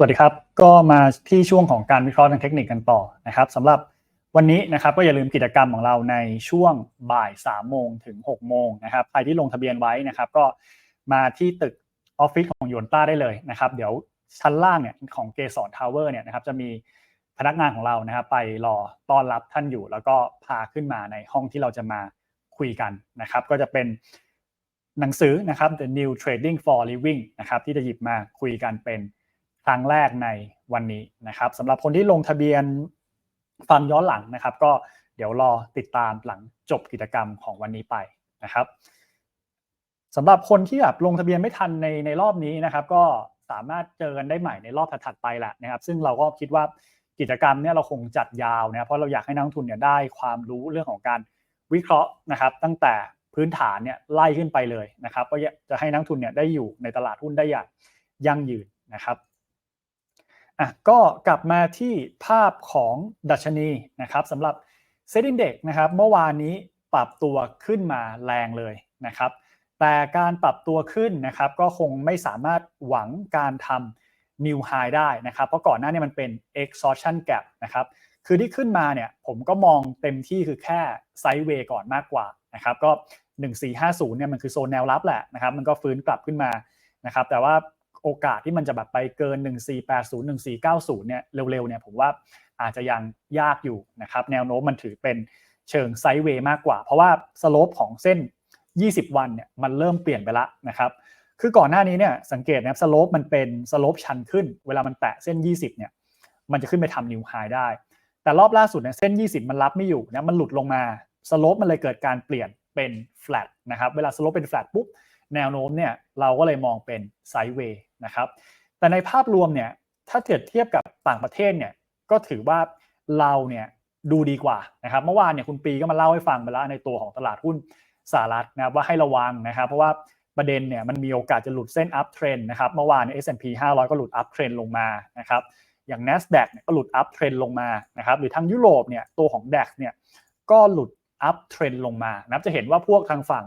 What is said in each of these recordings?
สวัสดีครับ ก็มาที่ช่วงของการวิเคราะห์ทางเทคนิคกันต่อนะครับสำหรับวันนี้นะครับก็อย่าลืมกิจกรรมของเราในช่วงบ่าย3โมงถึง6โมงนะครับใครที่ลงทะเบียนไว้นะครับก็มาที่ตึกออฟฟิศของยนต้าได้เลยนะครับเดี๋ยวชั้นล่างเนี่ยของเกสรทาวเวอร์เนี่ยนะครับจะมีพนักงานของเรานะครับไปรอต้อนรับท่านอยู่ แล้วก็พาขึ้นมาในห้องที่เราจะมาคุยกันนะครับก็จะเป็นหนังสือนะครับ The New Trading for Living นะครับที่จะหยิบมาคุยกันเป็น ครั้งแรกในวันนี้นะครับสำหรับคนที่ลงทะเบียนฟังย้อนหลังนะครับ ก็เดี๋ยวรอติดตามหลังจบกิจกรรมของวันนี้ไปนะครับสำหรับคนที่แบบลงทะเบียนไม่ทันในในรอบนี้นะครับ ก็สามารถเจอกันได้ใหม่ในรอบถัดๆไปแหละนะครับ ซึ่งเราก็คิดว่ากิจกรรมเนี่ยเราคงจัดยาวนะเพราะเราอยากให้นักลงทุนเนี่ยได้ความรู้เรื่องของการวิเคราะห์นะครับ ตั้งแต่พื้นฐานเนี่ยไล่ขึ้นไปเลยนะครับก็จะให้นักทุนเนี่ยได้อยู่ในตลาดหุ้นได้อย่างยั่งยืนนะครับ อะก็กลับมาที่ภาพของดัชนีนะครับสำหรับเซ็นดี x นะครับเมื่อวานนี้ปรับตัวขึ้นมาแรงเลยนะครับ แต่การปรับตัวขึ้นนะครับก็คงไม่สามารถหวังการทำ new high ได้นะครับ เพราะก่อนหน้านี้มันเป็น exhaustion gap นะครับคือที่ขึ้นมาเนี่ยผมก็มองเต็มที่คือแค่ไซด์เวย์ก่อนมากกว่านะครับก็ 1450เนี่ยมันคือโซนแนวรับแหละนะครับมันก็ฟื้นกลับขึ้นมานะครับแต่ว่า โอกาสที่มันจะแบบไปเกิน 1480 1490 เนี่ยเร็วๆเนี่ยผมว่าอาจจะยังยากอยู่นะครับแนวโน้มมันถือเป็นเชิงไซด์เวย์มากกว่า เพราะว่าสโลปของเส้น 20 วันเนี่ยมันเริ่มเปลี่ยนไปละนะครับคือก่อนหน้านี้เนี่ยสังเกตนะครับสโลปมันเป็นสโลปชันขึ้น เวลามันแตะเส้น 20 เนี่ยมันจะขึ้นไปทำนิวไฮได้ แต่รอบล่าสุดเนี่ยเส้น 20 มันรับไม่อยู่นะมันหลุดลงมาสโลปมันเลยเกิดการเปลี่ยนเป็นแฟลตนะครับเวลาสโลปเป็นแฟลตปุ๊บ แนวโน้มเนี่ยเราก็เลยมองเป็นไซด์เวย์นะครับแต่ในภาพรวมเนี่ยถ้าเกิดเทียบกับต่างประเทศเนี่ยก็ถือว่าเราเนี่ยดูดีกว่านะครับเมื่อวานเนี่ยคุณปีก็มาเล่าให้ฟังไปแล้วในตัวของตลาดหุ้นสหรัฐนะครับว่าให้ระวังนะครับ เพราะว่าประเด็นเนี่ยมันมีโอกาสจะหลุดเส้นอัพเทรนนะครับเมื่อวานเนี่ย S&P 500 ก็หลุดอัพเทรนลงมานะครับอย่าง NASDAQ เนี่ยก็หลุดอัพเทรนลงมานะครับหรือทางยุโรปเนี่ยตัวของ DAX เนี่ยก็หลุดอัพเทรนลงมานะครับจะเห็นว่าพวกทางฝั่ง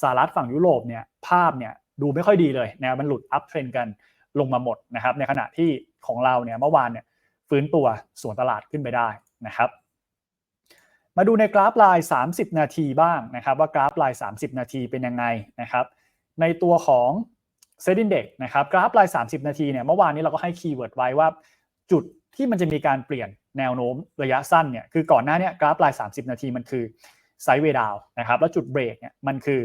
สหรัฐฝั่งยุโรปเนี่ยภาพเนี่ยดูไม่ค่อยดีเลยนะมันหลุดอัพเทรนกันลงมาหมดนะครับในขณะที่ของเราเนี่ยเมื่อวานเนี่ยฟื้นตัวส่วนตลาดขึ้นไปได้นะครับ มาดูในกราฟลาย 30 นาทีบ้างนะครับว่ากราฟลาย 30 นาทีเป็นยังไงนะครับในตัวของเซดินเด็กนะครับกราฟลาย 30 นาทีเนี่ยเมื่อวานนี้เราก็ให้คีย์เวิร์ดไว้ว่าจุดที่มันจะมีการเปลี่ยนแนวโน้มระยะสั้นเนี่ยคือก่อนหน้านี้กราฟลาย 30 นาทีมันคือ ไซด์เวดาวนะครับแล้วจุดเบรกเนี่ยมันคือ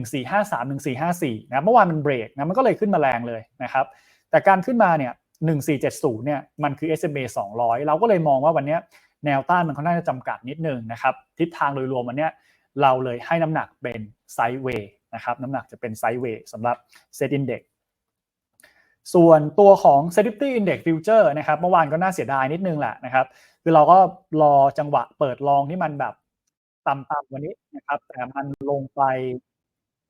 1453 1454นะเมื่อวานมันเบรกนะมันก็เลยขึ้นมาแรงเลยนะครับแต่การขึ้นมาเนี่ย1470เนี่ยมันคือ SMA 200 เราก็เลยมองว่าวันนี้แนวต้านมันค่อนข้างจะจำกัดนิดนึงนะครับทิศทางโดยรวมวันนี้เราเลยให้น้ำหนักเป็นไซด์เวย์นะครับน้ำหนักจะเป็นไซด์เวย์สำหรับเซตอินเด็กส่วนตัวของ s e t i t y Index Future นะครับเมื่อวานก็น่าเสียดายนิดนึงแหละนะครับคือเราก็รอจังหวะเปิดลองที่มันแบบ ต่ำๆวันนี้นะครับ แต่มันลงไป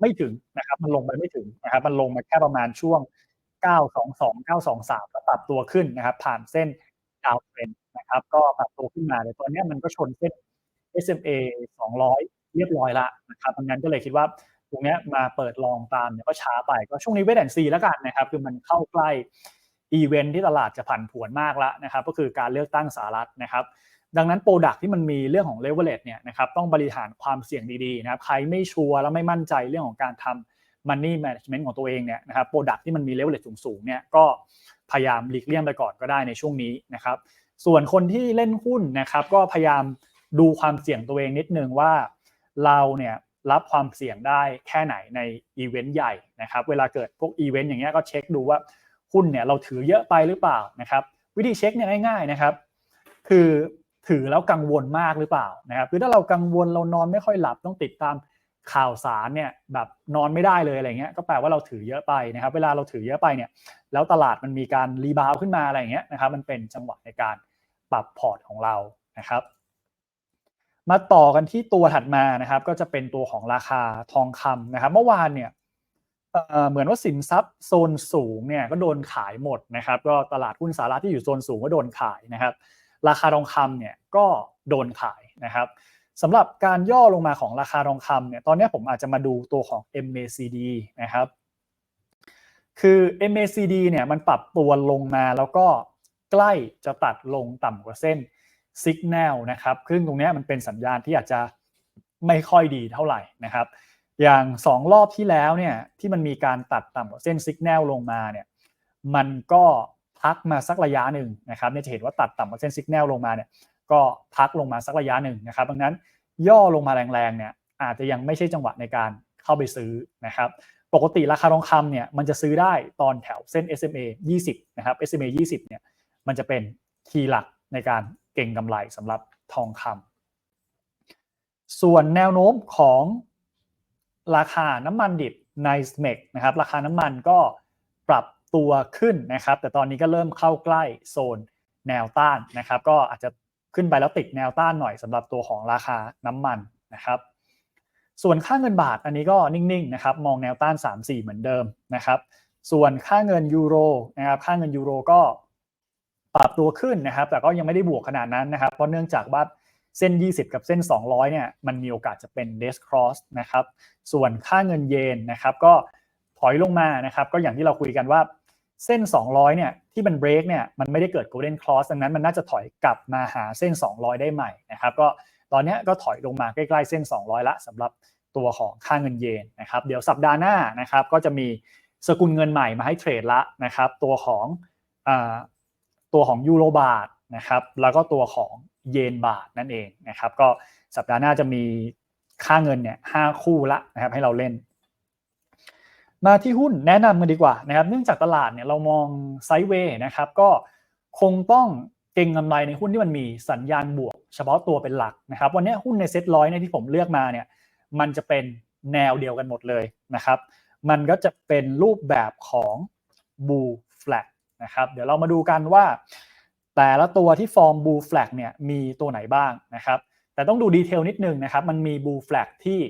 ไม่ถึงนะครับ มันลงไปไม่ถึงนะครับ มันลงมาแค่ประมาณช่วง 922 923 แล้วปรับตัวขึ้นนะครับ ผ่านเส้นดาวเทรนนะครับ ก็ปรับตัวขึ้นมาเลยตอนนี้มันก็ชนเส้น SMA 200 เรียบร้อยละนะครับดังนั้นก็เลยคิดว่าตรงนี้มาเปิดลองตามเนี่ยก็ช้าไปก็ช่วงนี้เวทแอนซีแล้วกันนะครับ คือมันเข้าใกล้อีเวนท์ที่ตลาดจะผันผวนมากแล้วนะครับ ก็คือการเลือกตั้งสหรัฐนะครับ ดังนั้นโปรดักที่มันมีเรื่องของเลเวลเลตเนี่ยนะครับต้องบริหารความเสี่ยงดีๆนะครับใครไม่ชัวร์แล้วไม่มั่นใจเรื่องของการทำ Money Management ของตัวเองเนี่ยนะครับโปรดักที่มันมีเลเวลเลตสูงๆเนี่ยก็พยายามหลีกเลี่ยงไปก่อนก็ได้ในช่วงนี้นะครับส่วนคนที่เล่นหุ้นนะครับก็พยายามดูความเสี่ยงตัวเองนิดนึงว่าเราเนี่ยรับความเสี่ยงได้แค่ไหนในอีเวนต์ใหญ่นะครับเวลาเกิดพวกอีเวนต์อย่างเงี้ยก็เช็คดูว่าหุ้นเนี่ยเราถือเยอะไปหรือเปล่านะครับวิธีเช็คเนี่ยง่ายๆนะครับ คือ ถือแล้วกังวลมากหรือเปล่านะครับคือถ้าเรากังวลเรานอนไม่ค่อยหลับต้องติดตามข่าวสารเนี่ยแบบนอนไม่ได้เลยอะไรเงี้ยก็แปลว่าเราถือเยอะไปนะครับ เวลาเราถือเยอะไปเนี่ยแล้วตลาดมันมีการรีบาวขึ้นมาอะไรเงี้ยนะครับมันเป็นจังหวะในการปรับพอร์ตของเรานะครับ มาต่อกันที่ตัวถัดมานะครับ ก็จะเป็นตัวของราคาทองคำนะครับ เมื่อวานเนี่ยเหมือนว่าสินทรัพย์โซนสูงเนี่ยก็โดนขายหมดนะครับ ก็ตลาดหุ้นสหรัฐที่อยู่โซนสูงก็โดนขายนะครับ ราคาทองคำเนี่ยก็โดนขายนะครับสำหรับการย่อลงมาของราคาทองคำเนี่ยตอนนี้ผมอาจจะมาดูตัวของ MACD นะครับคือ MACD เนี่ยมันปรับตัวลงมาแล้วก็ใกล้จะตัดลงต่ำกว่าเส้น Signal นะครับซึ่งตรงนี้มันเป็นสัญญาณที่อาจจะไม่ค่อยดีเท่าไหร่นะครับ อย่าง 2 รอบที่แล้วเนี่ยที่มันมีการตัดต่ำกว่าเส้น Signal ลงมาเนี่ยมันก็ พักมาสักระยะหนึ่งนะครับเนี่ยจะเห็นว่าตัดต่ำกว่าเส้น Signal ลงมาเนี่ยก็พักลงมาสักระยะหนึ่งนะครับดังนั้นย่อลงมาแรงๆเนี่ยอาจจะยังไม่ใช่จังหวะในการเข้าไปซื้อนะครับปกติราคาทองคำเนี่ยมันจะซื้อได้ตอนแถวเส้น SMA 20 นะครับ SMA 20 เนี่ยมันจะเป็นคีย์หลักในการเก่งกำไรสำหรับทองคำส่วนแนวโน้มของราคาน้ำมันดิบใน SMEC นะครับราคาน้ำมันก็ปรับ ตัวขึ้นนะครับ แต่ตอนนี้ก็เริ่มเข้าใกล้โซนแนวต้านนะครับ ก็อาจจะขึ้นไปแล้วติดแนวต้านหน่อยสำหรับตัวของราคาน้ำมันนะครับ ส่วนค่าเงินบาทอันนี้ก็นิ่งๆนะครับมองแนวต้าน 3-4 เหมือนเดิมนะครับ ส่วนค่าเงินยูโรนะครับค่าเงินยูโรก็ปรับตัวขึ้นนะครับ แต่ก็ยังไม่ได้บวกขนาดนั้นนะครับ เพราะเนื่องจากว่าเส้น 20 กับเส้น 200 เนี่ย มันมีโอกาสจะเป็นเดสครอสนะครับ ส่วนค่าเงินเยนนะครับ ก็ถอยลงมานะครับ ก็อย่างที่เราคุยกันว่า เส้น 200เนี่ยที่มันเบรกเนี่ยมันไม่ได้เกิด golden cross ดังนั้นมันน่าจะถอยกลับมาหาเส้น 200 ได้ใหม่นะครับก็ตอนนี้ก็ถอยลงมาใกล้ๆเส้น 200 ละสำหรับตัวของค่าเงินเยนนะครับเดี๋ยวสัปดาห์หน้านะครับก็จะมีสกุลเงินใหม่มาให้เทรดละนะครับตัวของอตัวของยูโรบาทนะครับแล้วก็ตัวของเยนบาทนั่นเองนะครับก็สัปดาห์หน้าจะมีค่าเงินเนี่ยห้าคู่ละนะครับให้เราเล่น มาที่หุ้นแนะนำกันดีกว่านะครับ เนื่องจากตลาดเนี่ยเรามองไซด์เวย์นะครับ ก็คงต้องเก่งกำไรในหุ้นที่มันมีสัญญาณบวก เฉพาะตัวเป็นหลักนะครับ วันนี้หุ้นในเซ็ตร้อยเนี่ยที่ผมเลือกมาเนี่ย มันจะเป็นแนวเดียวกันหมดเลยนะครับ มันก็จะเป็นรูปแบบของ bull flag นะครับ เดี๋ยวเรามาดูกันว่า แต่ละตัวที่ฟอร์ม bull flag เนี่ยมีตัวไหนบ้างนะครับ แต่ต้องดูดีเทลนิดนึงนะครับ มันมี bull flag ที่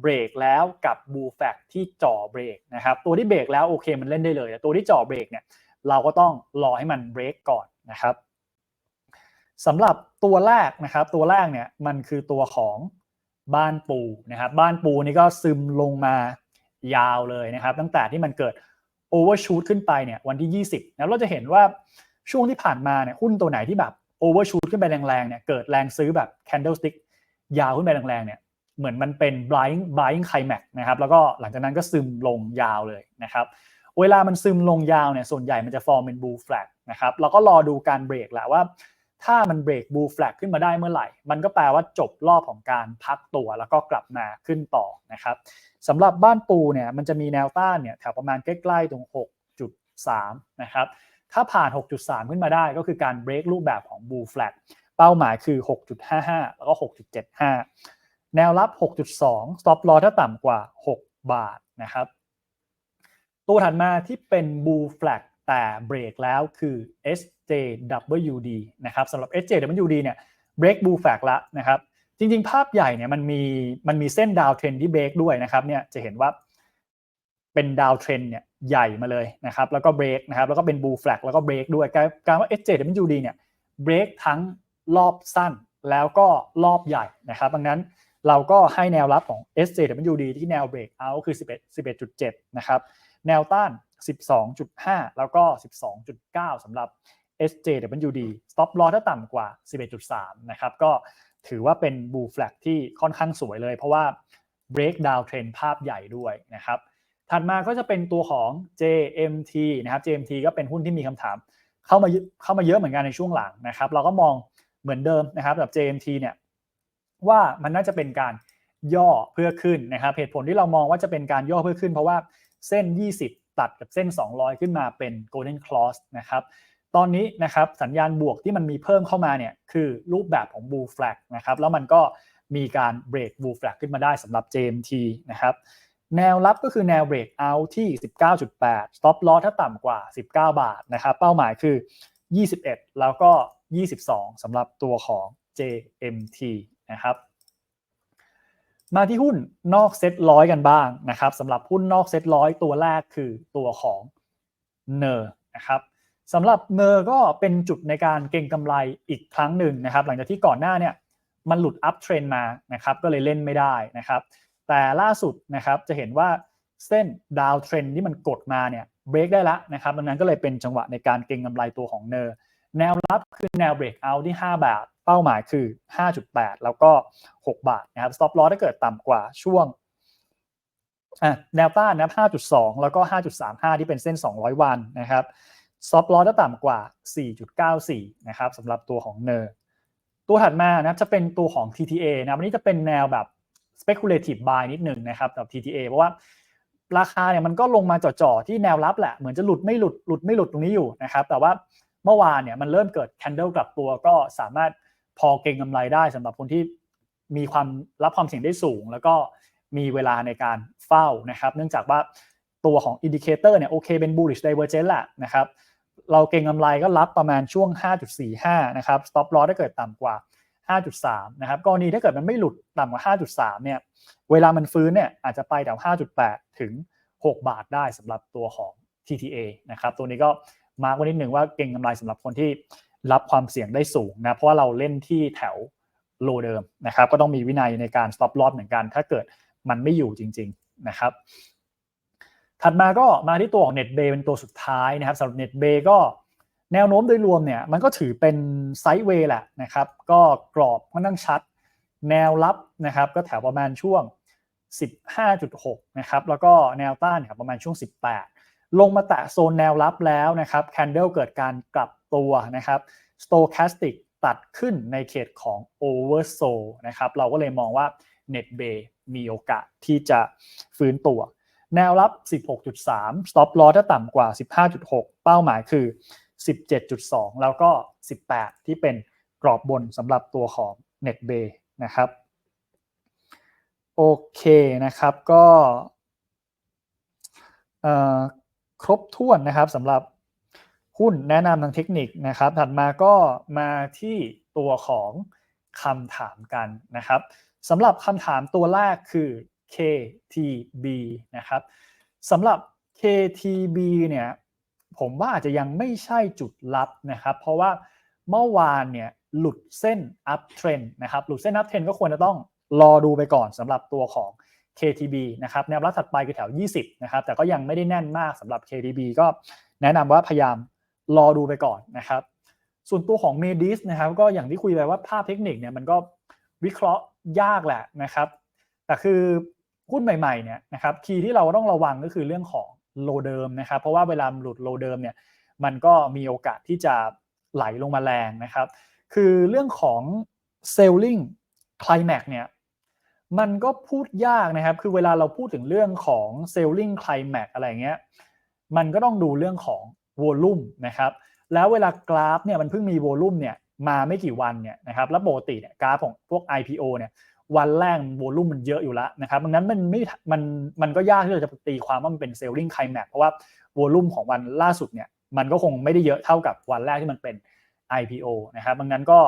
เบรกแล้วกับ bull flag ที่จ่อเบรกนะครับตัวที่เบรกแล้วโอเคมันเล่นได้เลยแต่ตัวที่จ่อเบรกเนี่ยเราก็ต้องรอให้มันเบรกก่อนนะครับสำหรับตัวแรกนะครับตัวแรกเนี่ยมันคือตัวของบ้านปูนะครับบ้านปูนี่ก็ซึมลงมายาวเลยนะครับ ตั้งแต่ที่มันเกิดโอเวอร์ชูตขึ้นไปเนี่ยวันที่ 20นะเราจะเห็นว่าช่วงที่ผ่านมาเนี่ยหุ้นตัวไหนที่แบบโอเวอร์ชูตขึ้นไปแรงๆเนี่ยเกิดแรงซื้อแบบ candlestick ยาวขึ้นไปแรงๆเนี่ย เหมือนมันเป็น buying buying climax นะครับแล้วก็หลังจากนั้นก็ซึมลงยาวเลยนะครับเวลามันซึมลงยาวเนี่ยส่วนใหญ่มันจะฟอร์มเป็น bull flag นะครับเราก็รอดูการเบรกแหละว่า ถ้ามันเบรก bull flag ขึ้นมาได้เมื่อไหร่ มันก็แปลว่าจบรอบของการพักตัวแล้วก็กลับมาขึ้นต่อนะครับสำหรับบ้านปูเนี่ยมันจะมีแนวต้านเนี่ยแถวประมาณใกล้ๆตรง 6.3 นะครับถ้าผ่าน 6.3 ขึ้นมาได้ก็คือการเบรกรูปแบบของ bull flag เป้าหมายคือ 6.55 แล้วก็ 6.75 แนวรับ 6.2 stop loss ถ้าต่ำกว่า 6 บาทนะครับ ตัวถัดมาที่เป็น bull flag แต่เบรกแล้วคือ SJWD นะครับสำหรับ SJWD เนี่ย break bull flag ละนะครับ จริงๆ ภาพใหญ่เนี่ยมันมีมันมีเส้นดาวเทรนที่เบรกด้วยนะครับเนี่ยจะเห็นว่าเป็นดาวเทรนเนี่ยใหญ่มาเลยนะครับแล้วก็เบรกนะครับแล้วก็เป็น bull flag แล้วก็เบรกด้วยการว่า SJWD เนี่ยเบรกทั้งรอบสั้นแล้วก็รอบใหญ่นะครับดังนั้น เราก็ให้แนวรับของ SJWD ที่แนวเบรกเอาคือ 11 11.7 นะครับ แนวต้าน 12.5 แล้วก็ 12.9 สำหรับ SJWD stop loss ถ้าต่ำกว่า 11.3 นะครับ ก็ถือว่าเป็น bull flag ที่ค่อนข้างสวยเลย เพราะว่า break down trend ภาพใหญ่ด้วยนะครับ ถัดมาก็จะเป็นตัวของ JMT นะครับ JMT ก็เป็นหุ้นที่มีคำถาม เข้ามาเข้ามาเยอะเหมือนกันในช่วงหลังนะครับ เราก็มองเหมือนเดิมนะครับแบบ JMT เนี่ย ว่ามันน่าจะเป็นการย่อเพื่อขึ้นนะครับเหตุผลที่เรามองว่าจะเป็นการย่อเพื่อขึ้น เพราะว่าเส้น 20 ตัดกับเส้น 200 ขึ้นมาเป็น golden cross นะครับตอนนี้นะครับสัญญาณบวกที่มันมีเพิ่มเข้ามาเนี่ยคือรูปแบบของ bull flag นะครับแล้วมันก็มีการ break bull flag ขึ้นมาได้สำหรับ JMT นะครับแนวรับก็คือแนว break out ที่ 19.8 stop loss ถ้าต่ำกว่า 19 บาทนะครับเป้าหมายคือ 21 แล้วก็ 22สำหรับตัวของ JMT นะครับมาที่หุ้นนอกเซ็ตร้อยกันบ้างนะครับสำหรับหุ้นนอกเซ็ตร้อยตัวแรกคือตัวของเนอร์นะครับสำหรับเนอร์ก็เป็นจุดในการเก็งกำไรอีกครั้งหนึ่งนะครับ หลังจากที่ก่อนหน้าเนี่ยมันหลุดอัพเทรนมานะครับก็เลยเล่นไม่ได้นะครับ แต่ล่าสุดนะครับจะเห็นว่าเส้นดาวเทรนที่มันกดมาเนี่ยเบรกได้แล้วนะครับดังนั้นก็เลยเป็นจังหวะในการเก็งกำไรตัวของเนอร์แนวรับคือแนวเบรกเอาที่ 5 บาท เป้าหมายคือ 5.8 แล้วก็ 6 บาทนะครับ stop loss ถ้าเกิดต่ำกว่าช่วงแนวต้านนะ5.2 แล้วก็ 5.35 ที่เป็นเส้น 200 วันนะครับ stop loss ถ้าต่ำกว่า 4.94 นะครับสำหรับตัวของเนอร์ตัวถัดมานะจะเป็นตัวของ TTA นะวันนี้จะเป็นแนวแบบ speculative buy นิดหนึ่งนะครับกับ TTA เพราะว่าราคาเนี่ยมันก็ลงมาจ่อๆที่แนวรับแหละ เหมือนจะหลุดไม่หลุดหลุดไม่หลุดตรงนี้อยู่นะครับ แต่ว่าเมื่อวานเนี่ยมันเริ่มเกิด candle กลับตัวก็สามารถ พอเก็งกำไรได้สำหรับคนที่มีความรับความเสี่ยงได้สูง แล้วก็มีเวลาในการเฝ้านะครับ เนื่องจากว่าตัวของอินดิเคเตอร์เนี่ยโอเคเป็น bullish divergence แหละนะครับเราเก็งกำไรก็รับประมาณช่วง 5.45 นะครับ stop loss ถ้าเกิดต่ำกว่า 5.3 นะครับกรณีถ้าเกิดมันไม่หลุดต่ำกว่า 5.3 เนี่ย เวลามันฟื้นเนี่ยอาจจะไปแถว5.8 ถึง 6 บาทได้สำหรับตัวของ TTA นะครับ ตัวนี้ก็มาร์กไว้นิดหนึ่งว่าเก่งกำไรสำหรับคนที่ รับความเสี่ยงได้สูงนะเพราะว่าเราเล่นที่แถวโลเดิมนะครับก็ต้องมีวินัยในการ stop loss เหมือนกัน ถ้าเกิดมันไม่อยู่จริง ๆนะครับ ถัดมาก็มาที่ตัวของ NetBay เป็นตัวสุดท้ายนะครับสำหรับ NetBay ก็แนวโน้มโดยรวมเนี่ยมันก็ถือเป็นไซด์เวย์แหละนะครับ ก็กรอบค่อนข้างชัด แนวรับนะครับ ก็แถวประมาณช่วง 15.6 นะครับ แล้วก็แนวต้านครับประมาณช่วง 18 ลงมาแตะโซนแนวรับแล้วนะครับแคนเดลเกิดการกลับตัวนะครับ Stochastic ตัดขึ้นในเขตของ Oversold นะครับ เราก็เลยมองว่า NetBay มีโอกาสที่จะฟื้นตัว แนวรับ 16.3 stop loss ถ้าต่ำกว่า 15.6 เป้าหมายคือ 17.2 แล้วก็ 18 ที่เป็นกรอบบนสำหรับตัวของ NetBay นะครับโอเคนะครับก็ ครบถ้วนนะครับสำหรับหุ้นแนะนำทางเทคนิคนะครับ ถัดมาก็มาที่ตัวของคำถามกันนะครับสำหรับคำถามตัวแรกคือ KTB นะครับสำหรับ KTB เนี่ยผมว่าอาจจะยังไม่ใช่จุดลับนะครับ เพราะว่าเมื่อวานเนี่ยหลุดเส้น up trend นะครับ หลุดเส้น up trend ก็ควรจะต้องรอดูไปก่อนสำหรับตัวของ KTB นะครับแนวรับถัดไปคือแถว 20 นะครับ แต่ก็ยังไม่ได้แน่นมากสำหรับ KTB ก็แนะนำว่าพยายามรอดูไปก่อนนะครับ ส่วนตัวของ Medis นะครับ ก็อย่างที่คุยไปว่าภาพเทคนิคเนี่ยมันก็วิเคราะห์ยากแหละนะครับ แต่คือหุ้นใหม่ๆเนี่ยนะครับคีย์ที่เราต้องระวังก็คือเรื่องของโลเดิมนะครับ เพราะว่าเวลาหลุดโลเดิมเนี่ยมันก็มีโอกาสที่จะไหลลงมาแรงนะครับ คือเรื่องของ selling climax เนี่ย มันก็พูดยากนะครับ คือเวลาเราพูดถึงเรื่องของ selling climax อะไรเงี้ย มันก็ต้องดูเรื่องของ volume นะครับ แล้วเวลากราฟเนี่ยมันเพิ่งมี volume เนี่ยมาไม่กี่วันเนี่ยนะครับแล้วปกติเนี่ยกราฟของพวก IPO เนี่ยวันแรก volume มันเยอะอยู่แล้วนะครับดังนั้นมันไม่ มัน มันก็ยากที่เราจะตีความว่ามันเป็น selling climax เพราะว่า volume ของวันล่าสุดเนี่ยมันก็คงไม่ได้เยอะเท่ากับวันแรกที่มันเป็น IPO นะครับดังนั้นก็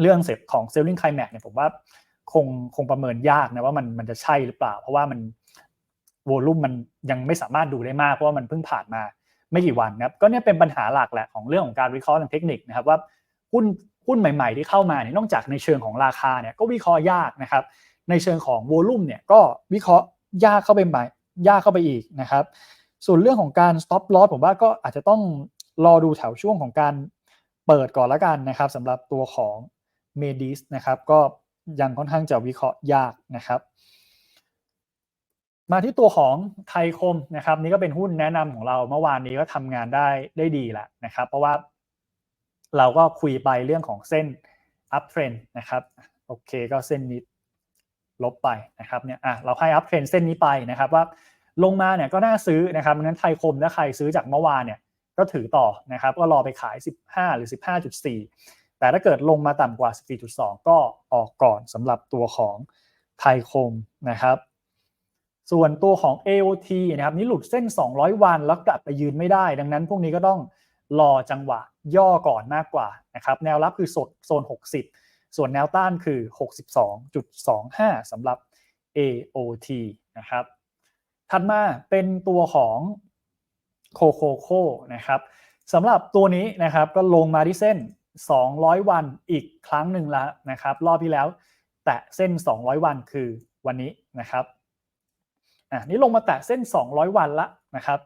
เรื่องเสร็จของ selling climax เนี่ยผมว่า คงคงประเมินยากนะว่ามันมันจะใช่หรือเปล่า เพราะว่ามันโวลุ่มมันยังไม่สามารถดูได้มากเพราะว่ามันเพิ่งผ่านมาไม่กี่วันนะครับก็เนี่ยเป็นปัญหาหลักแหละของเรื่องของการวิเคราะห์ทางเทคนิคนะครับว่าหุ้นหุ้นใหม่ ๆ ที่เข้ามาเนี่ยนอกจากในเชิงของราคาเนี่ยก็วิเคราะห์ยากนะครับ ในเชิงของโวลุ่มเนี่ยก็วิเคราะห์ยากเข้าไปใหม่ยากเข้าไปอีกนะครับ ส่วนเรื่องของการ stop loss ผมว่าก็อาจจะต้องรอดูแถวช่วงของการเปิดก่อนละกันนะครับสำหรับตัวของ Medis นะครับก็ ยังค่อนข้างจะวิเคราะห์ยากนะครับ มาที่ตัวของไทยคมนะครับ นี่ก็เป็นหุ้นแนะนำของเราเมื่อวานนี้ก็ทำงานได้ได้ดีแหละนะครับ เพราะว่าเราก็คุยไปเรื่องของเส้น up trend นะครับโอเคก็เส้นนี้ลบไปนะครับเนี่ยอะเราให้ up trend เส้นนี้ไปนะครับว่าลงมาเนี่ยก็น่าซื้อนะครับงั้นไทยคมถ้าใครซื้อจากเมื่อวานเนี่ยก็ถือต่อนะครับ ก็รอไปขาย 15 หรือ 15.4 แต่ถ้าเกิดลงมาต่ำกว่า 14.2 ก็ออกก่อนสำหรับตัวของไทยคมนะครับ ส่วนตัวของ AOT นะครับนี่หลุดเส้น 200 วันแล้วกลับไปยืนไม่ได้ ดังนั้นพวกนี้ก็ต้องรอจังหวะย่อก่อนมากกว่านะครับแนวรับคือโซน 60 ส่วนแนวต้านคือ 62.25สำหรับ AOT นะครับถัดมาเป็นตัวของโคโคโคนะครับสำหรับตัวนี้นะครับก็ลงมาที่เส้น 200 วันอีกครั้งหนึ่งแล้วนะครับ รอบที่แล้ว แตะเส้น 200 วันคือวันนี้นะครับอ่านี่ลงมาแตะเส้น 200 วันละนะครับ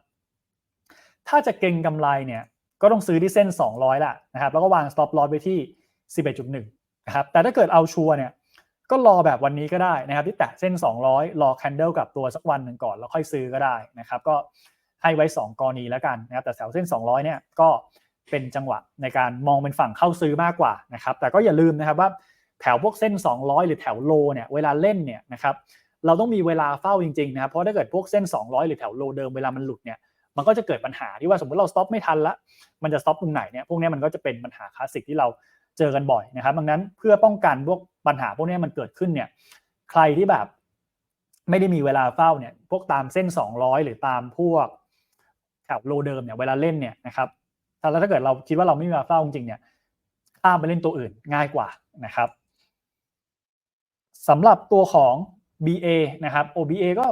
ถ้าจะเก็งกำไรเนี่ยก็ต้องซื้อที่เส้น 200ละนะครับ แล้วก็วาง stop loss ไว้ที่ 11.1นะครับแต่ถ้าเกิดเอาชัวร์เนี่ยก็รอแบบวันนี้ก็ได้นะครับ ที่แตะเส้น 200 รอ candle กับตัวสักวันหนึ่งก่อนแล้วค่อยซื้อก็ได้นะครับ ก็ให้ไว้ 2กรณีแล้วกันนะครับแต่แถวเส้น 200เนี่ยก็ เป็นจังหวะในการมองเป็นฝั่งเข้าซื้อมากกว่านะครับ แต่ก็อย่าลืมนะครับว่าแถวพวกเส้น 200 หรือแถวโลเนี่ยเวลาเล่นเนี่ยนะครับเราต้องมีเวลาเฝ้าจริงๆนะครับเพราะถ้าเกิดพวกเส้น 200 หรือแถวโลเดิมเวลามันหลุดเนี่ยมันก็จะเกิดปัญหาที่ว่าสมมติเราสต็อปไม่ทันละมันจะสต็อปตรงไหนเนี่ยพวกนี้มันก็จะเป็นปัญหาคลาสสิกที่เราเจอกันบ่อยนะครับดังนั้นเพื่อป้องกันพวกปัญหาพวกนี้มันเกิดขึ้นเนี่ยใครที่แบบไม่ได้มีเวลาเฝ้าเนี่ยพวกตามเส้น 200 หรือตามพวกแถวโลเดิมเนี่ยเวลาเล่นเนี่ยนะครับ แล้วถ้าเกิดเราคิดว่าเราไม่มีเวลาเฝ้าจริงเนี่ยข้ามไปเล่นตัวอื่นง่ายกว่านะครับสำหรับตัวของ BA นะครับ OBA ก็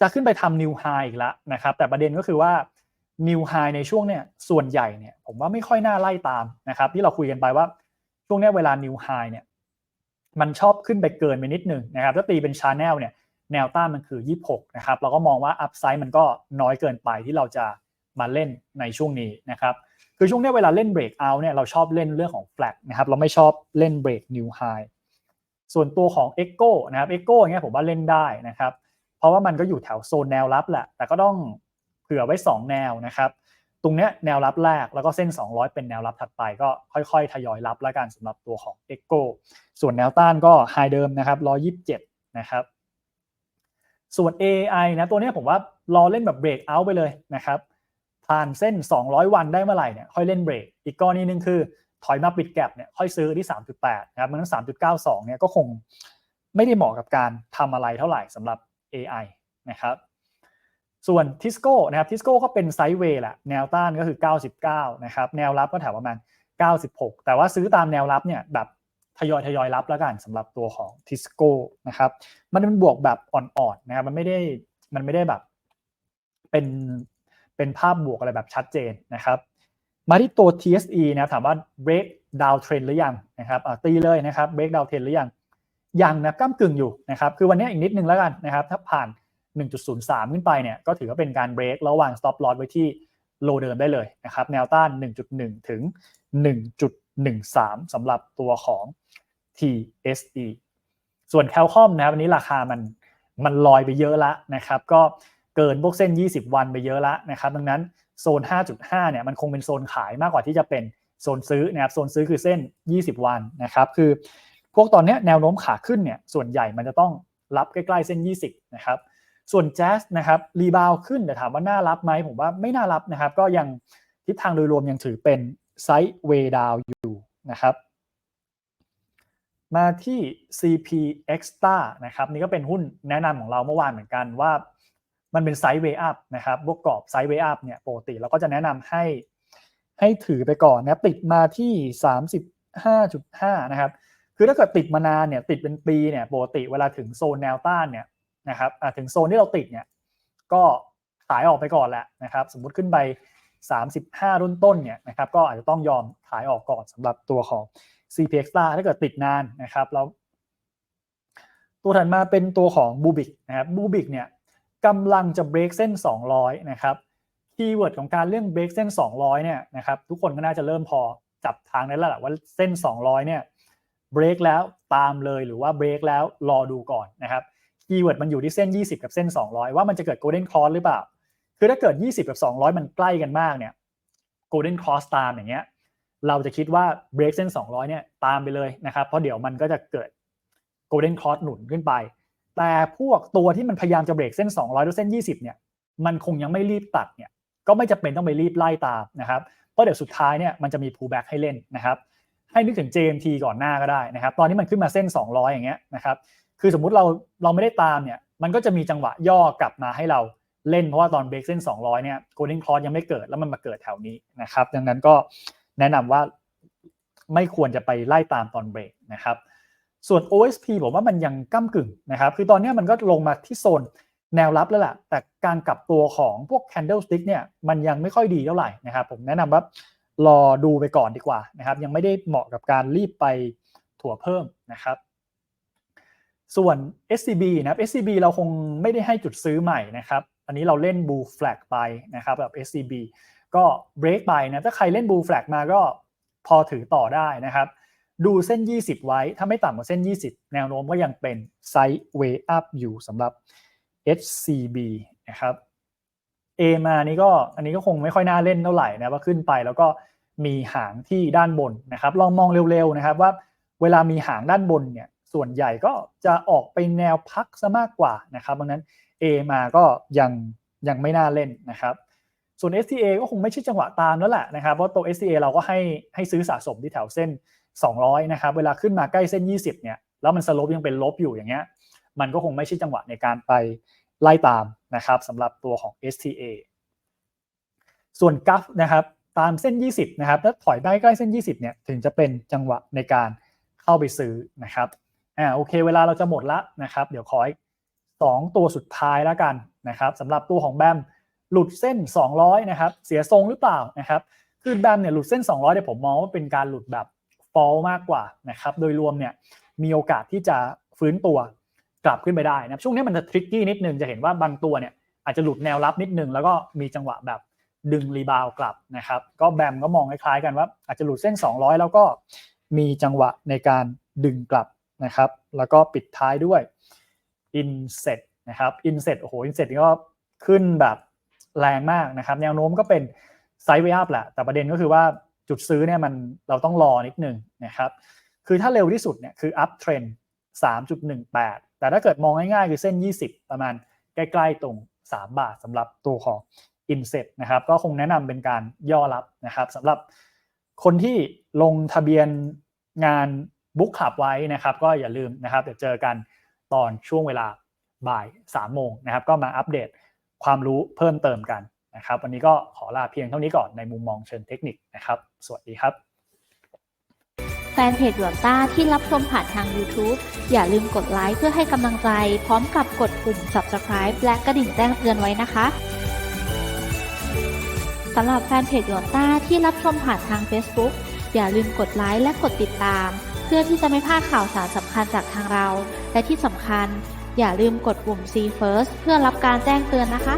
จะขึ้นไปทำ new high อีกแล้วนะครับ แต่ประเด็นก็คือว่า new high ในช่วงเนี่ยส่วนใหญ่เนี่ยผมว่าไม่ค่อยน่าไล่ตามนะครับ ที่เราคุยกันไปว่าช่วงนี้เวลา new high เนี่ยมันชอบขึ้นไปเกินไปนิดนึงนะครับถ้าตีเป็น channel เนี่ยแนวต้านมันคือ 26 นะครับ เราก็มองว่า upside มันก็น้อยเกินไปที่เราจะ มาเล่นในช่วงนี้นะครับคือช่วงนี้เวลาเล่น break out เนี่ยเราชอบเล่นเรื่องของ flag นะครับเราไม่ชอบเล่น break new high ส่วนตัวของ Echo นะครับ Echo อย่างเงี้ยผมว่าเล่นได้นะครับ เพราะว่ามันก็อยู่แถวโซนแนวรับแหละ แต่ก็ต้องเผื่อไว้ 2 แนวนะครับ ตรงเนี้ยแนวรับแรกแล้วก็เส้น 200 เป็นแนวรับถัดไปก็ค่อยๆ ทยอยรับแล้วกันสำหรับตัวของ Echo ส่วนแนวต้านก็ไฮเดิมนะครับ 127 นะครับ ส่วน AI นะตัวนี้ผมว่ารอเล่นแบบ break out ไปเลยนะครับ ผ่านเส้น 200 วันได้เมื่อไหร่เนี่ยค่อยเล่นเบรก อีกกรณีหนึ่งคือถอยมาปิดแกลบเนี่ยค่อยซื้อที่ 3.8นะครับมันนั้น 3.92เนี่ยก็คงไม่ได้เหมาะกับการทำอะไรเท่าไหร่สำหรับ AI นะครับส่วนทิสโก้นะครับทิสโก้ก็เป็นไซด์เวย์แหละแนวต้านก็คือ 99 นะครับแนวรับก็แถวประมาณ 96 แต่ว่าซื้อตามแนวรับเนี่ยแบบทยอยทยอยรับแล้วกันสำหรับตัวของทิสโก้นะครับมันเป็นบวกแบบอ่อนๆนะครับมันไม่ได้มันไม่ได้แบบเป็น เป็นภาพบวกอะไรแบบชัดเจนนะครับมาที่ตัว TSE นะถามว่า break down trend หรือยังนะครับตีเลยนะครับ break down trend หรือยังยังนะก้ากึ่งอยู่นะครับคือวันนี้อีกนิดนึงแล้วกันนะครับถ้าผ่าน 1.03 ขึ้นไปเนี่ยก็ถือว่าเป็นการ break แล้ววาง stop loss ไว้ที่โลเดิมได้เลยนะครับแนวต้าน 1.1 ถึง 1.13สำหรับตัวของ TSE ส่วน Calcom นะครับวันนี้ราคามันมันลอยไปเยอะละนะครับ ก็ เกินพวกเส้น 20 วันไปเยอะแล้วนะครับดังนั้นโซน 5.5 เนี่ยมันคงเป็นโซนขายมากกว่าที่จะเป็นโซนซื้อนะครับโซนซื้อคือเส้น 20 วันนะครับคือพวกตอนนี้แนวโน้มขาขึ้นเนี่ยส่วนใหญ่มันจะต้องรับใกล้ๆเส้น 20 นะครับส่วนแจ๊สนะครับรีบาวขึ้นแต่ถามว่าน่ารับไหมผมว่าไม่น่ารับนะครับ ก็ยังทิศทางโดยรวมยังถือเป็นไซด์เวย์ดาวอยู่นะครับ มาที่ CP Extra นะครับนี่ก็เป็นหุ้นแนะนำของเราเมื่อวานเหมือนกันว่า มันเป็นไซด์เวอัพนะครับบวกกรอบไซด์เวอัพเนี่ยปกติเราก็จะแนะนำให้ให้ถือไปก่อนนะติดมาที่ 35.5 นะครับ คือถ้าเกิดติดมานานเนี่ยติดเป็นปีเนี่ยปกติเวลาถึงโซนแนวต้านเนี่ยนะครับถึงโซนที่เราติดเนี่ยก็ขายออกไปก่อนแหละนะครับ สมมุติขึ้นไป 35 รุ่นต้นเนี่ยนะครับก็อาจจะต้องยอมขายออกก่อนสำหรับตัวของ CPX ถ้าเกิดติดนานนะครับแล้วตัวถัดมาเป็นตัวของบูบิกนะครับบูบิกเนี่ย กำลังจะเบรกเส้น 200 นะครับคีย์เวิร์ดของการเรื่องเบรกเส้น 200 เนี่ยนะครับทุกคนก็น่าจะเริ่มพอจับทางได้แล้วแหละว่าเส้น 200 เนี่ยเบรกแล้วตามเลยหรือว่าเบรกแล้วรอดูก่อนนะครับคีย์เวิร์ดมันอยู่ที่เส้น 20 กับเส้น 200 ว่ามันจะเกิดโกลเด้นคอร์สหรือเปล่า คือถ้าเกิด 20 กับ 200 มันใกล้กันมากเนี่ยโกลเด้นคอร์สตามอย่างเงี้ยเราจะคิดว่าเบรกเส้น 200 เนี่ยตามไปเลยนะครับเพราะเดี๋ยวมันก็จะเกิดโกลเด้นคอร์สหนุนขึ้นไป แต่พวกตัวที่มันพยายามจะเบรกเส้น 200หรือเส้น 20เนี่ยมันคงยังไม่รีบตัดเนี่ยก็ไม่จะเป็นต้องไปรีบไล่ตามนะครับเพราะเดี๋ยวสุดท้ายเนี่ยมันจะมี pullback ให้เล่นนะครับให้นึกถึง JMT ก่อนหน้าก็ได้นะครับ ตอนนี้มันขึ้นมาเส้น 200 อย่างเงี้ยนะครับคือสมมุติเราเราไม่ได้ตามเนี่ยมันก็จะมีจังหวะย่อกลับมาให้เราเล่นเพราะว่าตอนเบรกเส้น 200 เนี่ย golden cross ยังไม่เกิดแล้วมันมาเกิดแถวนี้นะครับ ดังนั้นก็แนะนำว่าไม่ควรจะไปไล่ตามตอนเบรกนะครับ ส่วน OSP ผมว่ามันยังก้ากึ่งนะครับ คือตอนนี้มันก็ลงมาที่โซนแนวรับแล้วแหละ แต่การกลับตัวของพวก candlestick เนี่ย มันยังไม่ค่อยดีเท่าไหร่นะครับ ผมแนะนำว่ารอดูไปก่อนดีกว่านะครับ ยังไม่ได้เหมาะกับการรีบไปถั่วเพิ่มนะครับ ส่วน SCB นะครับ SCB เราคงไม่ได้ให้จุดซื้อใหม่นะครับ อันนี้เราเล่น Blue Flag ไปนะครับแบบ SCB ก็ break ไปนะ ถ้าใครเล่น Blue Flag มาก็พอถือต่อได้นะครับ ดูเส้น 20 ไว้ ถ้าไม่ต่ำกว่าเส้น 20 แนวโน้มก็ยังเป็น Sideway Up อยู่สำหรับ HCB นะครับ A มานี่ก็อันนี้ก็คงไม่ค่อยน่าเล่นเท่าไหร่นะว่าขึ้นไปแล้วก็มีหางที่ด้านบนนะครับ ลองมองเร็วๆนะครับว่าเวลามีหางด้านบนเนี่ยส่วนใหญ่ก็จะออกไปแนวพักซะมากกว่านะครับดังนั้น A มาก็ยังยังไม่น่าเล่นนะครับ ส่วน STA ก็คงไม่ใช่จังหวะตามแล้วแหละนะครับเพราะตัว STA เราก็ให้ให้ซื้อสะสมที่แถวเส้น 200นะครับเวลาขึ้นมาใกล้เส้น 20เนี่ยแล้วมันสลบยังเป็นลบอยู่อย่างเงี้ยมันก็คงไม่ใช่จังหวะในการไปไล่ตามนะครับสำหรับตัวของ STA ส่วนกัฟนะครับตามเส้น 20นะครับถ้าถอยไปใกล้เส้น 20เนี่ยถึงจะเป็นจังหวะในการเข้าไปซื้อนะครับอ่าโอเค เวลาเราจะหมดละนะครับ เดี๋ยวขออีกสองตัวสุดท้ายแล้วกันนะครับสำหรับตัวของแบมหลุดเส้น 200นะครับเสียทรงหรือเปล่านะครับคือแบมเนี่ยหลุดเส้น 200เนี่ยผมมองว่าเป็นการหลุดแบบ ฟอลมากกว่านะครับโดยรวมเนี่ยมีโอกาสที่จะฟื้นตัวกลับขึ้นไปได้นะช่วงนี้มันจะทริกกี้นิดนึงจะเห็นว่าบางตัวเนี่ยอาจจะหลุดแนวรับนิดนึง แล้วก็มีจังหวะแบบดึงรีบาวกลับนะครับก็แบมก็มองคล้ายๆกันว่าอาจจะหลุดเส้น 200 แล้วก็มีจังหวะในการดึงกลับนะครับแล้วก็ปิดท้ายด้วย inset นะครับ inset โอ้โห inset นี่ก็ขึ้นแบบแรงมากนะครับแนวโน้มก็เป็นไซด์เวย์อัพแหละแต่ประเด็นก็คือว่า จุดซื้อเนี่ยมันเราต้องรอนิดนึงนะครับคือถ้าเร็วที่สุดเนี่ยคือ up trend 3.18 แต่ถ้าเกิดมองง่ายๆ คือเส้น 20 ประมาณใกล้ๆตรง 3 บาทสำหรับตัวของ inset นะครับก็คงแนะนำเป็นการย่อรับนะครับสำหรับคนที่ลงทะเบียนงานบุ๊กขับไว้นะครับ ก็อย่าลืมนะครับเดี๋ยวเจอกันตอนช่วงเวลาบ่าย3โมงนะครับ ก็มาอัปเดตความรู้เพิ่มเติมกัน นะครับ วันนี้ก็ขอลาเพียงเท่านี้ก่อนในมุมมองเชิงเทคนิคนะครับ สวัสดีครับ แฟนเพจหยวนต้าที่รับชมผ่านทาง YouTube อย่าลืมกดไลค์เพื่อให้กำลังใจ พร้อมกับกดปุ่ม Subscribe และกระดิ่งแจ้งเตือนไว้นะคะสำหรับแฟนเพจหยวนต้าที่รับชมผ่านทาง Facebook อย่าลืมกดไลค์และกดติดตาม เพื่อที่จะไม่พลาดข่าวสารสำคัญจากทางเรา และที่สำคัญ อย่าลืมกดปุ่ม See First เพื่อรับการแจ้งเตือนนะคะ